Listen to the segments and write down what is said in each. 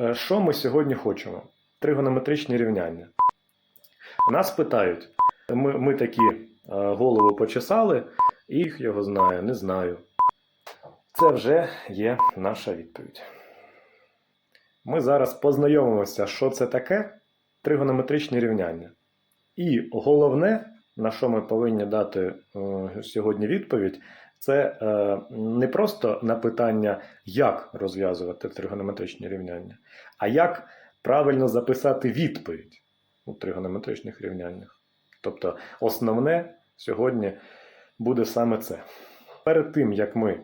Е, Що ми сьогодні хочемо? Тригонометричні рівняння. Нас питають, ми, ми такі е, голову почесали, їх його знає, не знаю. Це вже є наша відповідь. Ми зараз познайомимося, що це таке тригонометричні рівняння. І головне, на що ми повинні дати е, сьогодні відповідь, це е, не просто на питання, як розв'язувати тригонометричні рівняння, а як правильно записати відповідь у тригонометричних рівняннях. Тобто, основне сьогодні буде саме це. Перед тим, як ми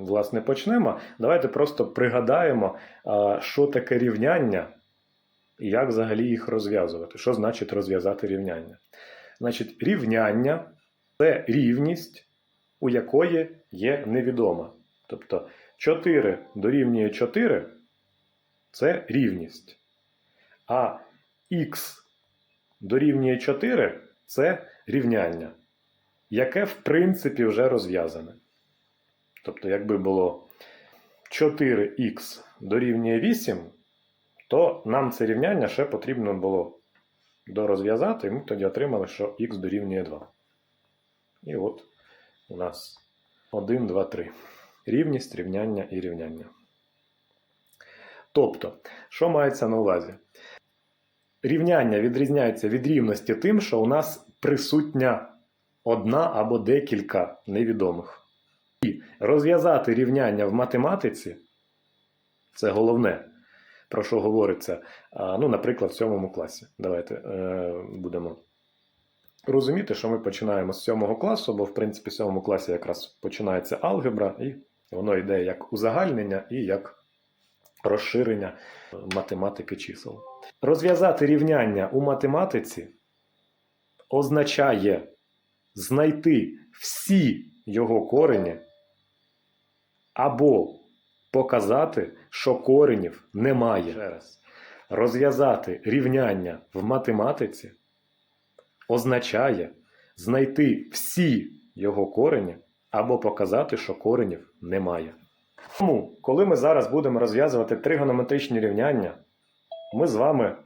власне почнемо, давайте просто пригадаємо, що таке рівняння і як взагалі їх розв'язувати. Що значить розв'язати рівняння? Значить, рівняння це рівність, у якої є невідома. Тобто 4 дорівнює 4 це рівність. А х дорівнює 4 це рівняння, яке в принципі вже розв'язане. Тобто, якби було 4х дорівнює 8, то нам це рівняння ще потрібно було дорозв'язати, і ми тоді отримали, що х дорівнює 2. І от у нас 1, 2, 3. Рівність, рівняння і рівняння. Тобто, що мається на увазі? Рівняння відрізняється від рівності тим, що у нас присутня одна або декілька невідомих. І розв'язати рівняння в математиці це головне, про що говориться, ну, наприклад, в сьомому класі. Давайте е, будемо розуміти, що ми починаємо з сьомого класу, бо в принципі в сьомому класі якраз починається алгебра, і воно йде як узагальнення і як розширення математики чисел. Розв'язати рівняння у математиці означає знайти всі його корені або показати, що коренів немає. Ще раз. Розв'язати рівняння в математиці означає знайти всі його корені або показати, що коренів немає. Тому, коли ми зараз будемо розв'язувати тригонометричні рівняння, ми з вами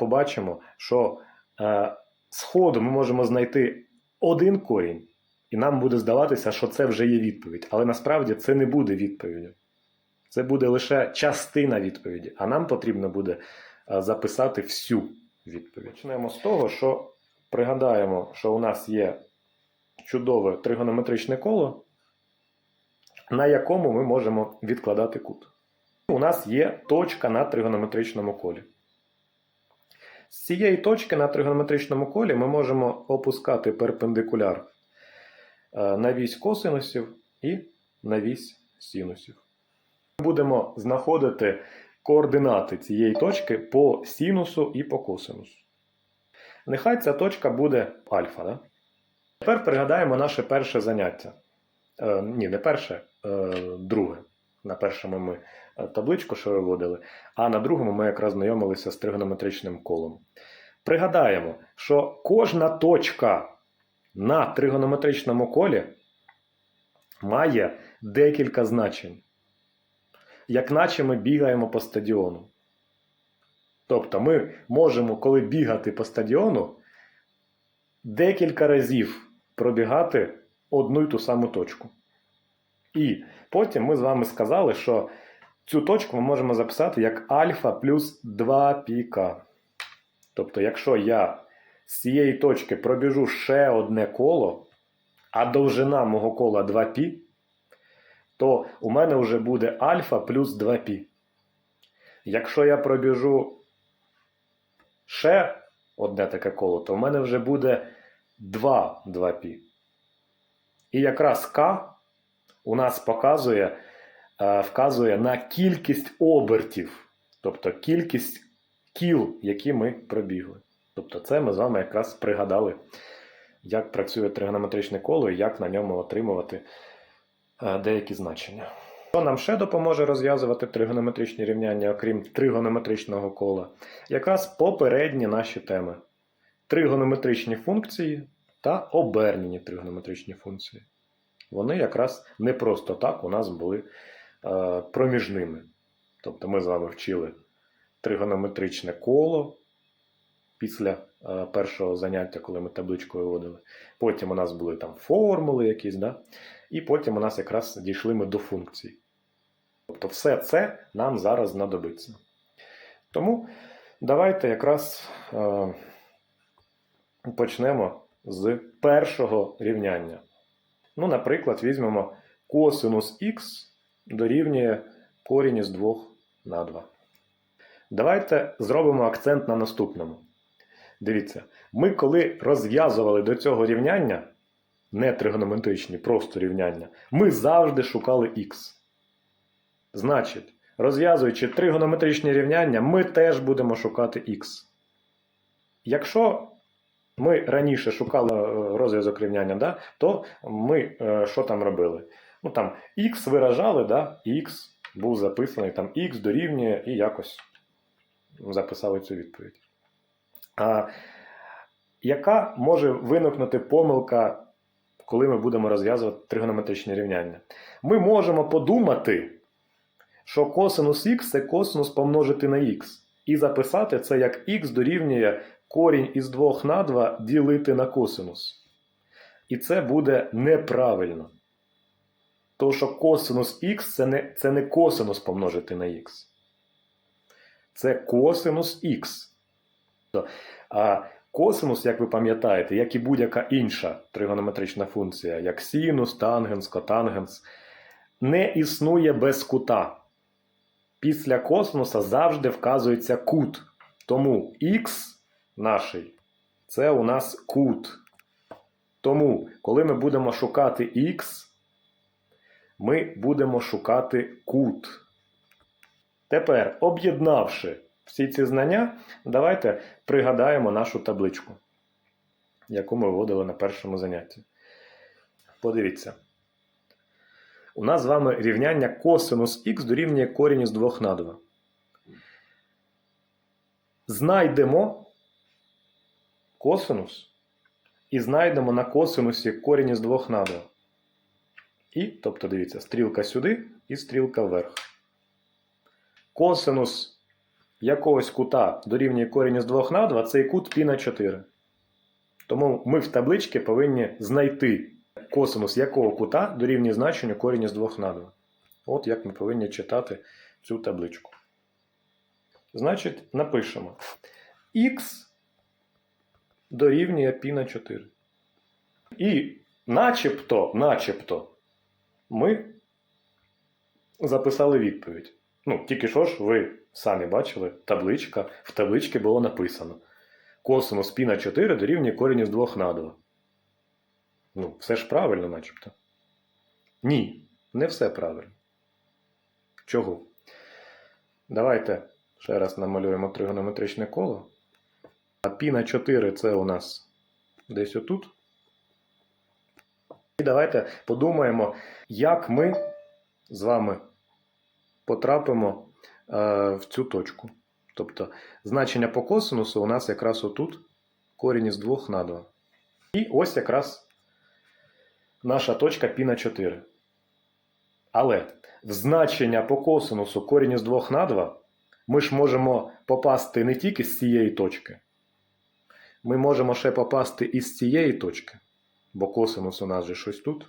побачимо, що а, сходу ми можемо знайти один корінь, і нам буде здаватися, що це вже є відповідь. Але насправді це не буде відповіддю. Це буде лише частина відповіді, а нам потрібно буде записати всю відповідь. Почнемо з того, що пригадаємо, що у нас є чудове тригонометричне коло, на якому ми можемо відкладати кут. У нас є точка на тригонометричному колі. З цієї точки на тригонометричному колі ми можемо опускати перпендикуляр е, на вісь косинусів і на вісь синусів. Ми будемо знаходити координати цієї точки по синусу і по косинусу. Нехай ця точка буде альфа. Да? Тепер пригадаємо наше перше заняття. Е, ні, не перше, е, друге. На першому ми е, табличку, що виводили, а на другому ми якраз знайомилися з тригонометричним колом. Пригадаємо, що кожна точка на тригонометричному колі має декілька значень. Як наче ми бігаємо по стадіону. Тобто ми можемо, коли бігати по стадіону, декілька разів пробігати одну й ту саму точку. І потім ми з вами сказали, що цю точку ми можемо записати як альфа плюс 2 піка. Тобто, якщо я з цієї точки пробіжу ще одне коло, а довжина мого кола 2 пі, то у мене вже буде альфа плюс 2 пі. Якщо я пробіжу ще одне таке коло, то в мене вже буде 2 2 пі. І якраз К у нас показує, е, вказує на кількість обертів, тобто кількість кіл, які ми пробігли. Тобто, це ми з вами якраз пригадали, як працює тригонометричне коло і як на ньому отримувати е, деякі значення. Що нам ще допоможе розв'язувати тригонометричні рівняння, окрім тригонометричного кола? Якраз попередні наші теми: тригонометричні функції та обернені тригонометричні функції. Вони якраз не просто так у нас були е, проміжними. Тобто ми з вами вчили тригонометричне коло після е, першого заняття, коли ми табличку виводили. Потім у нас були там формули якісь, да? І потім у нас якраз дійшли ми до функцій. Тобто все це нам зараз знадобиться. Тому давайте якраз е, почнемо з першого рівняння. Ну, наприклад, візьмемо косинус х дорівнює корінь із 2 на 2. Давайте зробимо акцент на наступному. Дивіться, ми коли розв'язували до цього рівняння, не тригонометричні, просто рівняння, ми завжди шукали х. Значить, розв'язуючи тригонометричні рівняння, ми теж будемо шукати х. Якщо ми раніше шукали е, розв'язок рівняння, да, то ми е, що там робили? Ну там х виражали, да, х був записаний, там х дорівнює і якось записали цю відповідь. А яка може виникнути помилка, коли ми будемо розв'язувати тригонометричні рівняння? Ми можемо подумати, що косинус х це косинус помножити на х. І записати це як х дорівнює корінь із 2 на 2 ділити на косинус. І це буде неправильно. Тому що косинус х це не, це не косинус помножити на х. Це косинус х. Косинус, як ви пам'ятаєте, як і будь-яка інша тригонометрична функція, як синус, тангенс, котангенс, не існує без кута. Після косинуса завжди вказується кут. Тому х наший це у нас кут. Тому, коли ми будемо шукати х, ми будемо шукати кут. Тепер, об'єднавши всі ці знання, давайте пригадаємо нашу табличку, яку ми вводили на першому занятті. Подивіться. У нас з вами рівняння косинус х дорівнює корінь із 2 на 2. Знайдемо косинус і знайдемо на косинусі корінь із 2 на 2. І, тобто, дивіться, стрілка сюди і стрілка вверх. Косинус якогось кута дорівнює корінь із 2 на 2, цей кут пі на 4. Тому ми в табличці повинні знайти косинус якого кута дорівнює значенню корінь із 2 на 2. От як ми повинні читати цю табличку. Значить, напишемо х дорівнює пі на 4. І начебто, начебто, ми записали відповідь. Ну, тільки що ж ви самі бачили, табличка, в табличці було написано. Косинус пі на 4 дорівнює корінь із 2 на 2. Ну, все ж правильно, начебто. Ні, не все правильно. Чого? Давайте ще раз намалюємо тригонометричне коло. А пі на 4 це у нас десь отут. І давайте подумаємо, як ми з вами потрапимо в цю точку. Тобто значення по косинусу у нас якраз отут корінь із 2 на 2. І ось якраз наша точка π на 4. Але в значення по косинусу корінь із 2 на 2 ми ж можемо попасти не тільки з цієї точки. Ми можемо ще попасти і з цієї точки, бо косинус у нас же щось тут.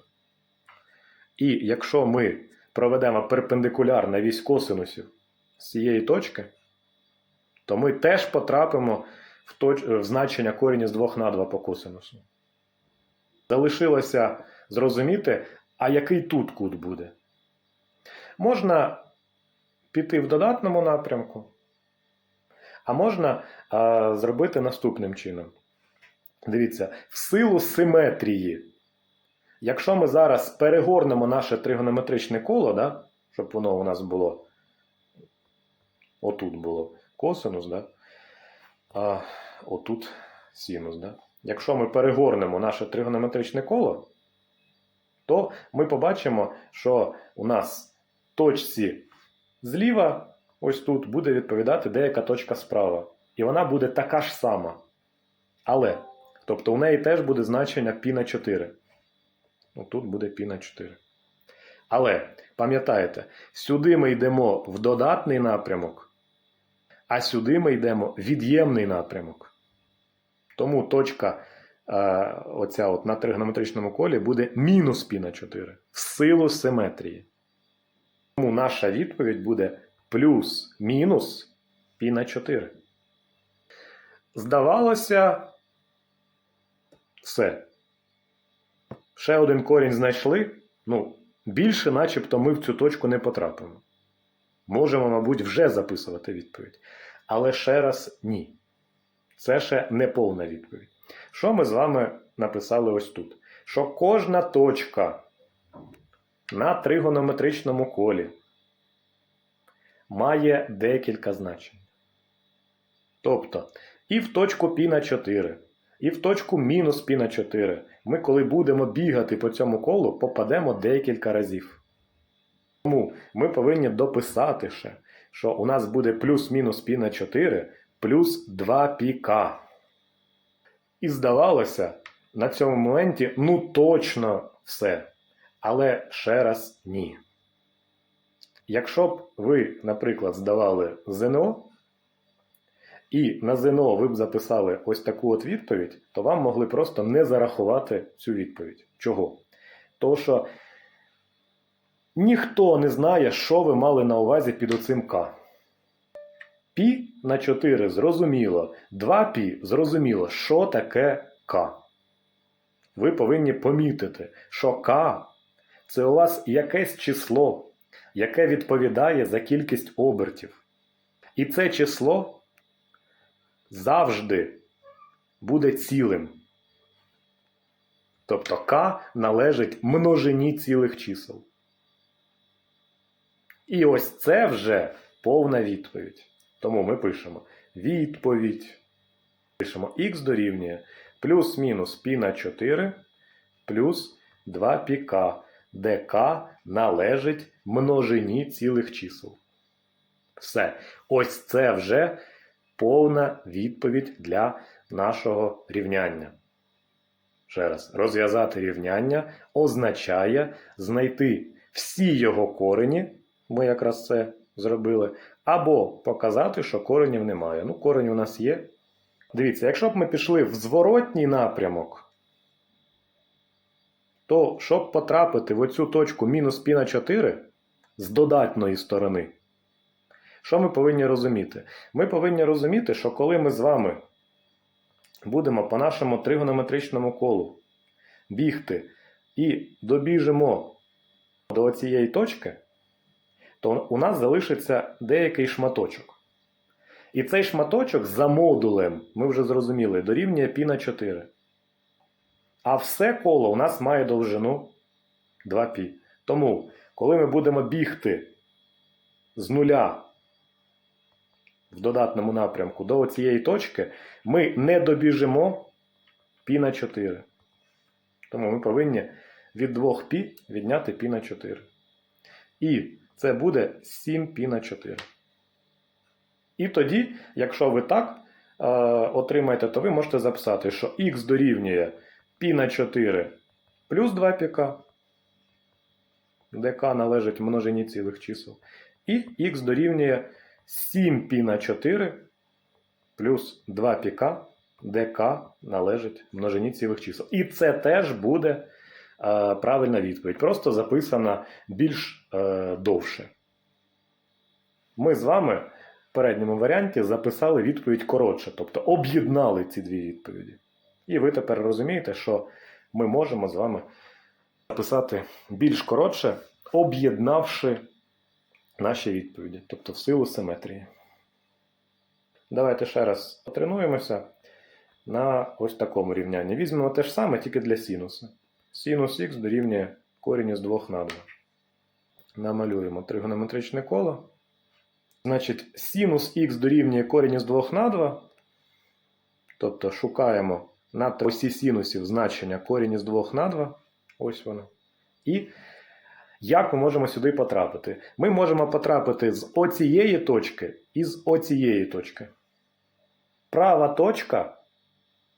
І якщо ми проведемо перпендикуляр на вісь косинусів з цієї точки, то ми теж потрапимо в, точ... в значення корінь з 2 на 2 по косинусу. Залишилося зрозуміти, а який тут кут буде. Можна піти в додатному напрямку, а можна а, зробити наступним чином. Дивіться, в силу симетрії. Якщо ми зараз перегорнемо наше тригонометричне коло, да, щоб воно у нас було отут було косинус, да, а отут синус. Да. Якщо ми перегорнемо наше тригонометричне коло, то ми побачимо, що у нас точці зліва, ось тут, буде відповідати деяка точка справа. І вона буде така ж сама. Але, тобто у неї теж буде значення π на 4. Тут буде π на 4. Але пам'ятаєте, сюди ми йдемо в додатний напрямок, а сюди ми йдемо від'ємний напрямок. Тому точка е, оця от на тригонометричному колі буде мінус пі на 4 в силу симетрії. Тому наша відповідь буде плюс-мінус пі на 4. Здавалося, все. Ще один корінь знайшли. Ну, більше, начебто, ми в цю точку не потрапимо. Можемо, мабуть, вже записувати відповідь. Але ще раз ні. Це ще не повна відповідь. Що ми з вами написали ось тут? Що кожна точка на тригонометричному колі має декілька значень. Тобто, і в точку π на 4, і в точку мінус π на 4 ми, коли будемо бігати по цьому колу, попадемо декілька разів. Тому ми повинні дописати ще, що у нас буде плюс-мінус π на 4 плюс 2 піка. І здавалося, на цьому моменті ну точно все. Але ще раз ні. Якщо б ви, наприклад, здавали ЗНО, і на ЗНО ви б записали ось таку от відповідь, то вам могли просто не зарахувати цю відповідь. Чого? Тому що ніхто не знає, що ви мали на увазі під оцим К. Пі на 4 зрозуміло, 2 пі зрозуміло, що таке К. Ви повинні помітити, що К це у вас якесь число, яке відповідає за кількість обертів. І це число завжди буде цілим. Тобто К належить множині цілих чисел. І ось це вже повна відповідь. Тому ми пишемо відповідь. Пишемо х дорівнює плюс-мінус π на 4 плюс 2 піка, де k належить множині цілих чисел. Все. Ось це вже повна відповідь для нашого рівняння. Ще раз, розв'язати рівняння означає знайти всі його корені, ми якраз це зробили, або показати, що коренів немає. Ну, корень у нас є. Дивіться, якщо б ми пішли в зворотній напрямок, то щоб потрапити в оцю точку мінус π на 4 з додатної сторони, що ми повинні розуміти? Ми повинні розуміти, що коли ми з вами будемо по нашому тригонометричному колу бігти і добіжимо до цієї точки, то у нас залишиться деякий шматочок. І цей шматочок за модулем, ми вже зрозуміли, дорівнює π на 4. А все коло у нас має довжину 2π. Тому, коли ми будемо бігти з нуля в додатному напрямку до цієї точки, ми не добіжимо π на 4. Тому ми повинні від 2π відняти π на 4. І це буде 7π на 4. І тоді, якщо ви так е, отримаєте, то ви можете записати, що х дорівнює π на 4 плюс 2 піка, де k належить множині цілих чисел. І х дорівнює 7π на 4 плюс 2 піка, де k належить множині цілих чисел. І це теж буде е, правильна відповідь. Просто записана більш е, довше. Ми з вами в передньому варіанті записали відповідь коротше, тобто об'єднали ці дві відповіді. І ви тепер розумієте, що ми можемо з вами записати більш коротше, об'єднавши наші відповіді, тобто в силу симетрії. Давайте ще раз потренуємося на ось такому рівнянні. Візьмемо те ж саме, тільки для синуса. Синус х дорівнює корінь із 2 на 2. Намалюємо тригонометричне коло. Значить, синус х дорівнює корінь із 2 на 2. Тобто шукаємо на осі синусів значення корінь із 2 на 2. Ось воно. І як ми можемо сюди потрапити? Ми можемо потрапити з оцієї точки і з оцієї точки. Права точка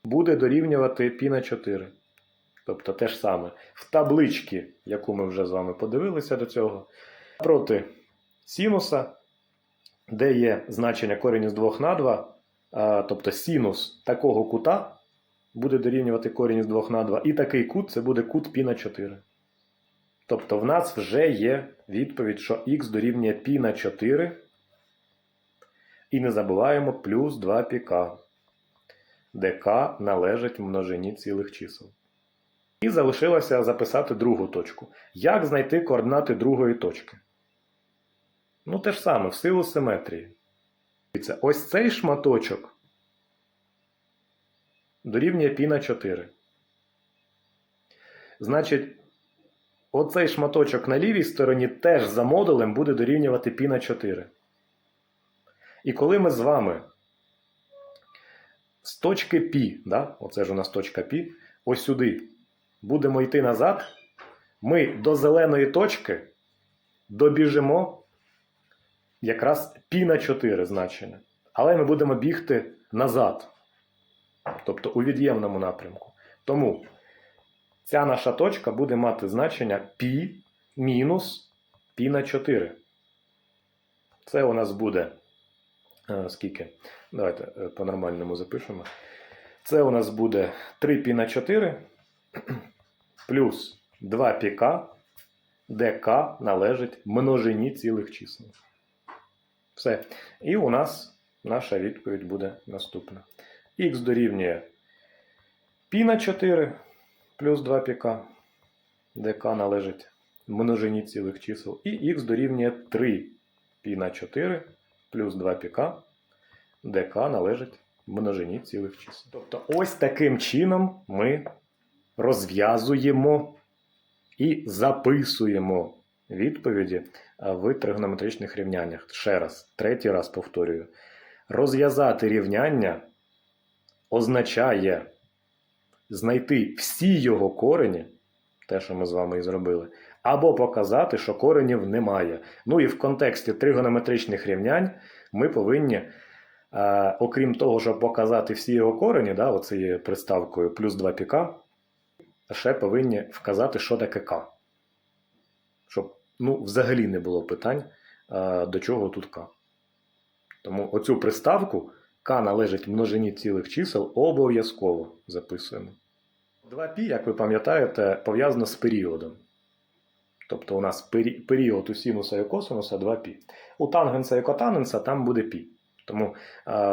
буде дорівнювати π на 4. Тобто те ж саме в табличці, яку ми вже з вами подивилися до цього, проти синуса, де є значення корінь із 2 на 2, тобто синус такого кута буде дорівнювати корінь із 2 на 2, і такий кут це буде кут π на 4. Тобто в нас вже є відповідь, що х дорівнює π на 4. І не забуваємо плюс 2 піка, де k належить множині цілих чисел. І залишилося записати другу точку. Як знайти координати другої точки? Ну, те ж саме, в силу симетрії. Дивіться, Ось цей шматочок дорівнює π на 4. Значить, оцей шматочок на лівій стороні теж за модулем буде дорівнювати π на 4. І коли ми з вами з точки π, да, оце ж у нас точка π, ось сюди будемо йти назад, ми до зеленої точки добіжимо якраз π на 4 значення. Але ми будемо бігти назад, тобто у від'ємному напрямку. Тому ця наша точка буде мати значення π мінус π на 4. Це у нас буде е, скільки? Давайте е, по-нормальному запишемо. Це у нас буде 3 π на 4 плюс 2 піка, де k належить множині цілих чисел. Все. І у нас наша відповідь буде наступна. Х дорівнює π на 4 плюс 2 піка, де k належить множині цілих чисел. І х дорівнює 3 π на 4 плюс 2 піка, де k належить множині цілих чисел. Тобто ось таким чином ми розв'язуємо і записуємо відповіді в тригонометричних рівняннях. Ще раз, третій раз повторюю. Розв'язати рівняння означає знайти всі його корені, те, що ми з вами і зробили, або показати, що коренів немає. Ну і в контексті тригонометричних рівнянь ми повинні, е, окрім того, щоб показати всі його корені, да, оцією приставкою плюс 2 піка, ще повинні вказати, що таке k. Щоб ну, взагалі не було питань, е, до чого тут k. Тому оцю приставку k належить множині цілих чисел обов'язково записуємо. 2π, як ви пам'ятаєте, пов'язано з періодом. Тобто у нас пері- період у синуса і косинуса 2π. У тангенса і котангенса там буде π. Тому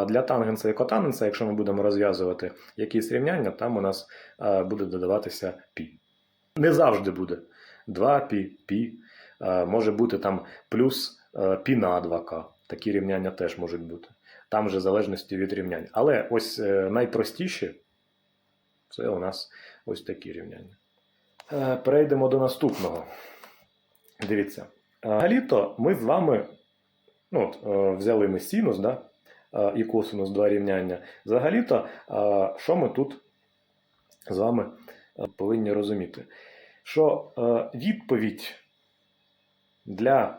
для тангенса і котангенса, якщо ми будемо розв'язувати якісь рівняння, там у нас буде додаватися пі. Не завжди буде 2 пі, пі. Може бути там плюс пі на 2К. Такі рівняння теж можуть бути. Там вже в залежності від рівнянь. Але ось е, найпростіші це у нас ось такі рівняння. Е, перейдемо до наступного. Дивіться. Е, Галіто ми з вами ну, от, е, взяли ми синус да, е, і косинус два рівняння. Взагалі-то, е, що ми тут з вами повинні розуміти? Що відповідь для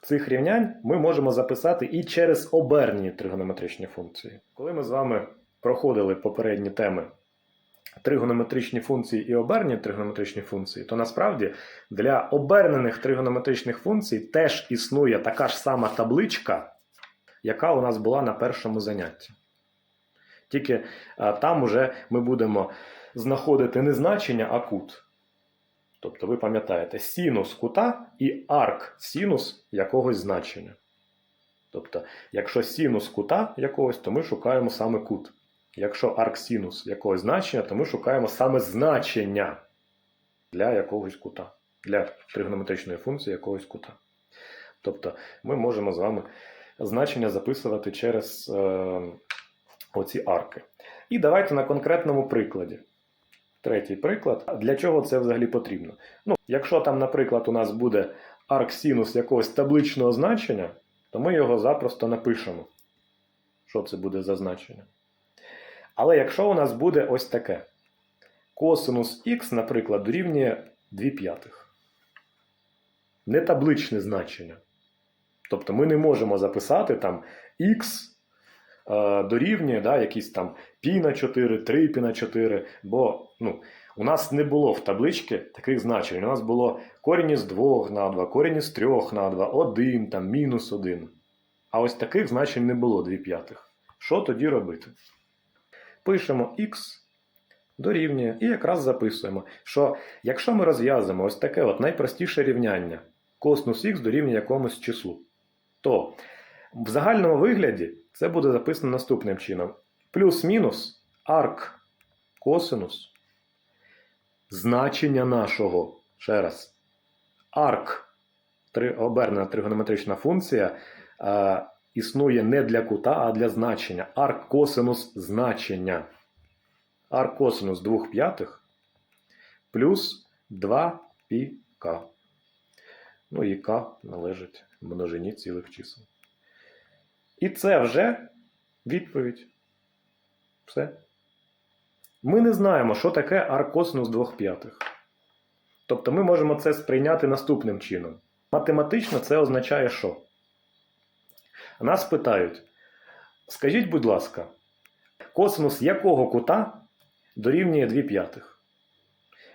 цих рівнянь ми можемо записати і через обернені тригонометричні функції. Коли ми з вами проходили попередні теми тригонометричні функції і обернені тригонометричні функції, то насправді для обернених тригонометричних функцій теж існує така ж сама табличка, яка у нас була на першому занятті. Тільки а, там уже ми будемо знаходити не значення, а кут. Тобто, ви пам'ятаєте, синус кута і арк синус якогось значення. Тобто, якщо синус кута якогось, то ми шукаємо саме кут. Якщо арксинус якогось значення, то ми шукаємо саме значення для якогось кута, для тригонометричної функції якогось кута. Тобто ми можемо з вами значення записувати через е, оці арки. І давайте на конкретному прикладі. Третій приклад. Для чого це взагалі потрібно? Ну, якщо там, наприклад, у нас буде арксинус якогось табличного значення, то ми його запросто напишемо. Що це буде за значення? Але якщо у нас буде ось таке: косинус х, наприклад, дорівнює 2 п'ятих. Не табличне значення. Тобто ми не можемо записати там х е, дорівнює да, якісь там π на 4, 3 π на 4, бо ну, у нас не було в табличці таких значень. У нас було корінь із 2 на 2, корінь із 3 на 2, 1, там, мінус 1. А ось таких значень не було 2 п'ятих. Що тоді робити? Пишемо х дорівнює і якраз записуємо, що якщо ми розв'язуємо ось таке от найпростіше рівняння косинус х дорівнює якомусь числу, то в загальному вигляді це буде записано наступним чином: плюс-мінус арк косинус значення нашого. Ще раз. Арк обернена тригонометрична функція е, існує не для кута, а для значення. Арк косинус значення. Арк косинус 2 п'ятих плюс 2 пі-к. Ну і к належить множині цілих чисел. І це вже відповідь. Все. Ми не знаємо, що таке аркосинус 2 п'ятих. Тобто ми можемо це сприйняти наступним чином. Математично це означає що? Нас питають: скажіть, будь ласка, косинус якого кута дорівнює 2 п'ятих?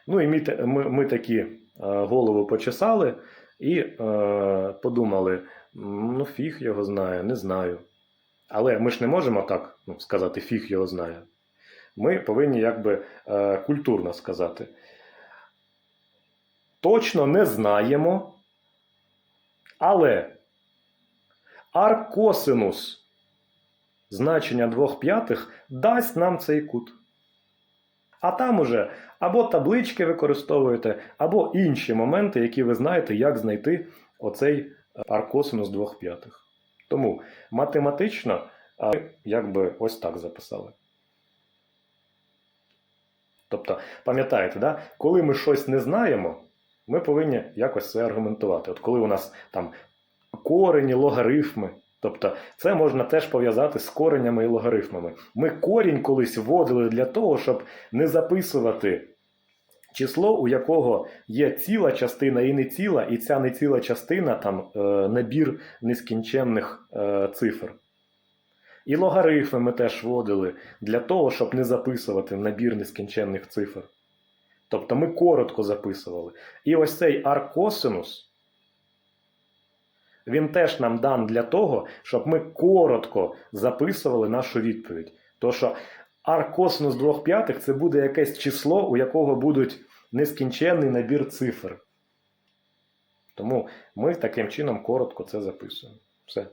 Ну і ми, ми, ми такі е, голову почесали і е, подумали: ну, фіг його знає, не знаю. Але ми ж не можемо так ну, сказати, фіг його знає. Ми повинні якби е, культурно сказати. Точно не знаємо, але аркосинус значення 2 п'ятих дасть нам цей кут. А там уже або таблички використовуєте, або інші моменти, які ви знаєте, як знайти оцей аркосинус 2 п'ятих. Тому математично ми якби ось так записали. Тобто, пам'ятаєте, да? коли ми щось не знаємо, ми повинні якось це аргументувати. От коли у нас там корені, логарифми, тобто це можна теж пов'язати з коренями і логарифмами. Ми корінь колись вводили для того, щоб не записувати число, у якого є ціла частина і не ціла, і ця неціла частина там е, набір нескінченних е, цифр. І логарифми ми теж вводили для того, щоб не записувати набір нескінченних цифр. Тобто ми коротко записували. І ось цей аркосинус, він теж нам дан для того, щоб ми коротко записували нашу відповідь. Тому що аркосинус 2 п'ятих це буде якесь число, у якого будуть нескінченний набір цифр. Тому ми таким чином коротко це записуємо. Все.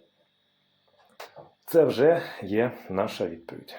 Це вже є наша відповідь.